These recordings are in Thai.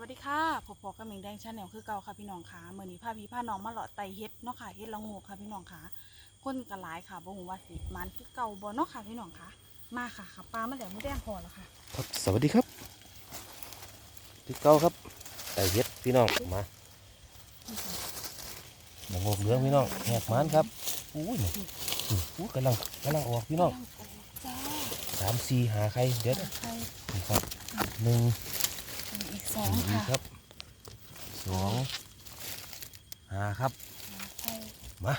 วัสดีค่ะพบพอกับหมิงแดงชาแนลคือเก่าค่ะพี่น้องค่ะเมื่อนี้พาพี่พาน้องมาเลาะไตเฮ็ดเนาะค่ะเฮ็ดละโงูค่ะพี่น้องค่ะคนกระหลายค่ะบ่ฮู้ว่าสิมันคือเก่าบ่เนาะค่ะพี่น้องค่ะ มาค่ะขับปลามาแล้วมื้อแดงพอแล้วค่ะครับสวัสดีครับพี่เก้าครับไต่เฮ็ดพี่น้องมาหมงกเหลืองพี่น้องแหกมันครับอุ้ยนี่อู้กำลังกำลังออกพี่น้องจ้าสามสี่หาใครเดี๋ยวนะใครนี่ครับหนึ่ง อีกสองสี่ค่ะครับสองหาครับใครมา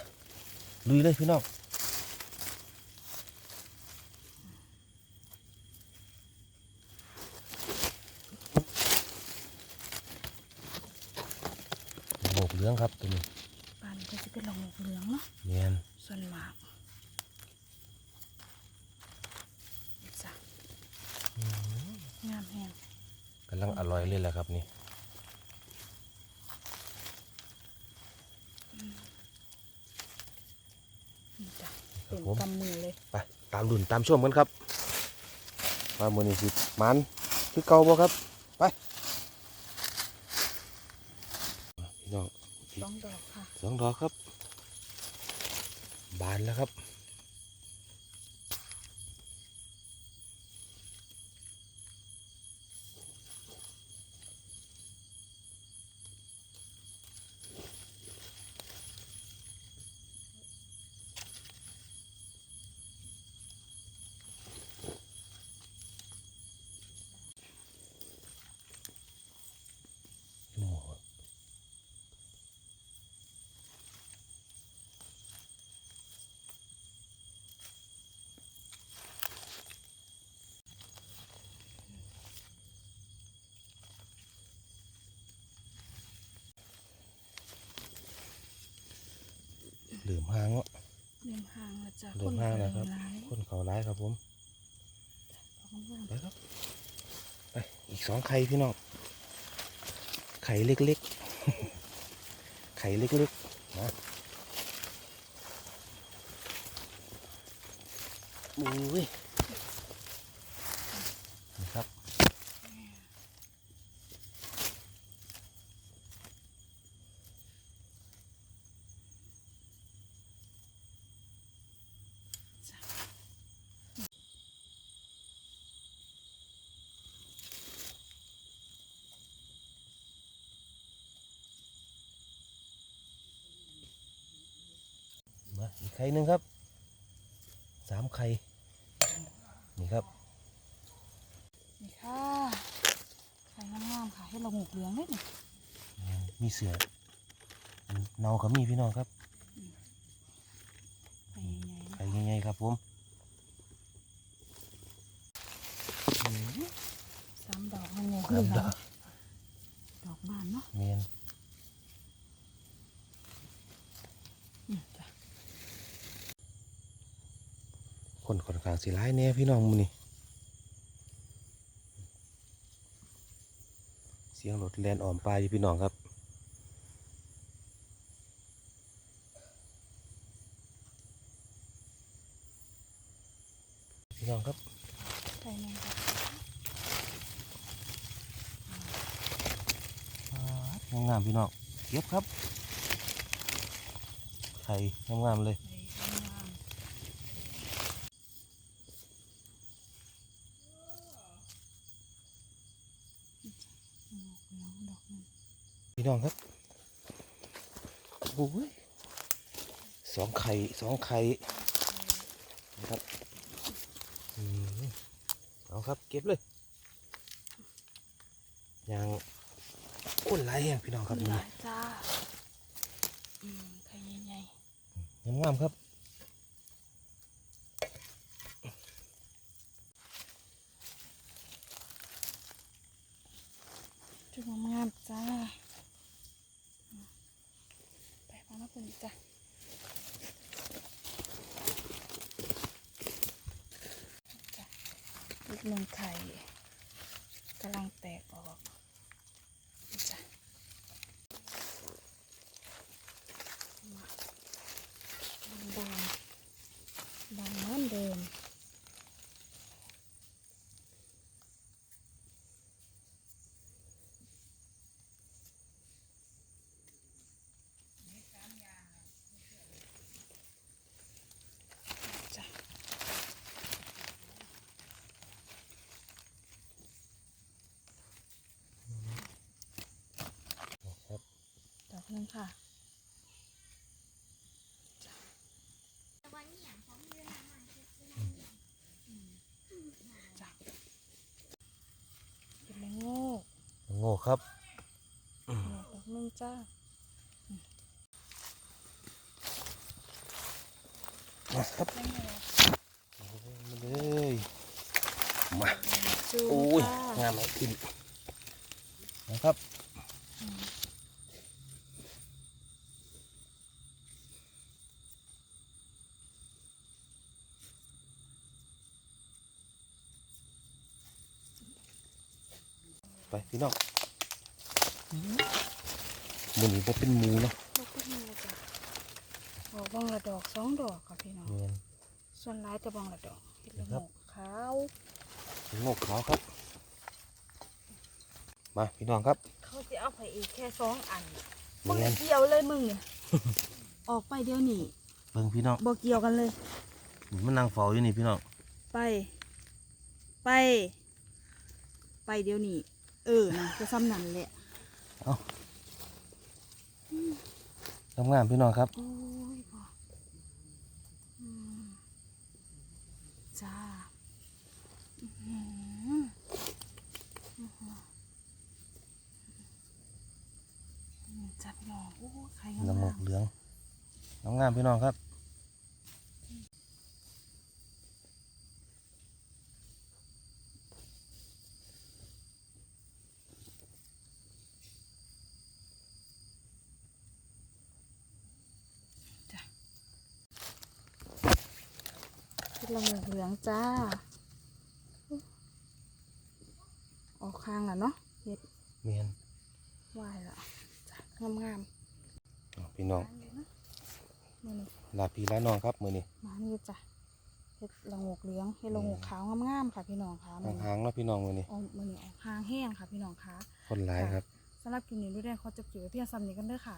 ลุยเลยพี่น้องหมงกเหลืองครับตัวนี้ปลานี่ก็จะเป็นละโงูเหลืองเนาะเนียนส่วนมากจ้ะงามแฮง กำลังอร่อยเลยแหละครับนี่นี่จ้ะครัเต็บมผมกำมือเลยไปตามดุนตามช่วงกันครับมามือนี้สิมันคือเก่าบ่ครับไปพี่น้องสองดอกค่ะสองดอกครับ บานแล้วครับ โอ้โหเหลื่อมหางอะเริ่มห่างแล้วจ้ะเริ่มห่างแล้วครับนหลายคนเขาร้ายครับผมดอกงามไปครับไปอีกสองไข่พี่น้องไข่เล็กๆ ไข่เล็กๆนะอุ้ยนี่ครับ มาอีกไข่หนึ่งครับสามไข่นี่ครับนี่ค่ะไข่งามๆค่ะให้เราหมกเหลืองเลยนี่มีเสือเนากับมีพี่น้องครับไข่ใหญ่ๆนะไข่ใหญ่ๆครับผมสามดอกมันโงสามดอกดอกบานเนาะเมียน อืมจ้ะ คนค่อนข้างสิร้ายแน่พี่น้องมูนี่เสียงรถแลนอ่อมปลายอยู่พี่น้องครับพี่น้องครับไข่แมงค่ะงามๆพี่น้องเก็บครับไข่งามๆเลย ไข่งามๆหมกเหลืองดอกหนึง พี่น้องครับโอ้ยสองไข่สองไข่นะครับอืมเอาครับ เก็บเลยยางอ้นไหลายแห้งพี่น้องครับหนี่ลายจ้าอืมไข่ใหญ่งามๆครับ ๆจุดงามๆจ้าไปฟังมาคนจ้ะจ้ะอีกหนึ่งไข่กำลังแตกออกจ้ะบางๆบางเหมือนเดิม ค่ะจ้ะเป็นแมงโง่โง่ครับดอกนึงจ้ามาครับแมงโง่มาเลยมาจูโอ้ยจ้างามไหมขึ้นนะครับ ไปพี่น้องมันนี้บ่เป็นหมูเนาะลูกพี่มูจ้ะดอกบังละดอกสองดอกค่ะพี่น้องเงินส่วนร้ายจะบังละดอกเห็ดละโงกขาวงอกขาวครับ มาพี่น้องครับ เขาจะเอาไปอีกแค่สองอันเงิมึงนเกี่ยวเลยมึงเนี่ยออกไปเดี๋ยวนี้เบิ่งพี่น้องบ่เกี่ยวกันเลยนี่มันนางเฝ้าอยู่นี่พี่น้อง ไป ไป ไปเดี๋ยวนี้ เออนะจะซ้ำนั่นแหละทำงานพี่น้องครับ โอ้ยพออืมจ้าอื้อหืออื้อหืออืมจับหนองโอ้ยใครน้ำหมงากมเหลืองน้ำงามพี่น้องครับ ละโงกเหลืองจ้า ออกข้างแล้วเนาะเห็ดเมียนวายละจ้ะงามงามอ้าวพี่น้องๆมือนี่ลาพี่ลาน้องครับมือนี้มานี่จ้ะเห็ดละโงกเหลืองเห็ดละโงกขาวงามๆค่ะพี่น้องค่ะมือนี้ห่างๆเนาะพี่น้องมือนี้ออกมือนี้ออกหางแห้งค่ะพี่น้องค่ะคนหลายครับสำหรับคลิปนี้ดูได้ขอจบคลิปไว้เพียงซ้ำนี้กันเด้อค่ะ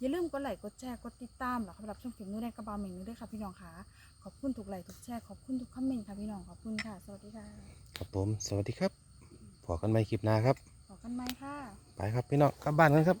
อย่าลืมกดไลค์กดแชร์กดติดตามหรอสำหรับช่องคลิปนู้นได้กระบาเหม่งนู้นด้วยค่ะพี่น้องค่ะ ขอบคุณทุกไลค์ทุกแชร์ขอบคุณทุกคอมเมนต์ค่ะพี่น้องขอบคุณค่ะ สวัสดีค่ะครับผม สวัสดีครับพอกันใหม่คลิปหน้าครับ ขอกันไหมค่ะ ไปครับพี่น้องกลับบ้านกันครับ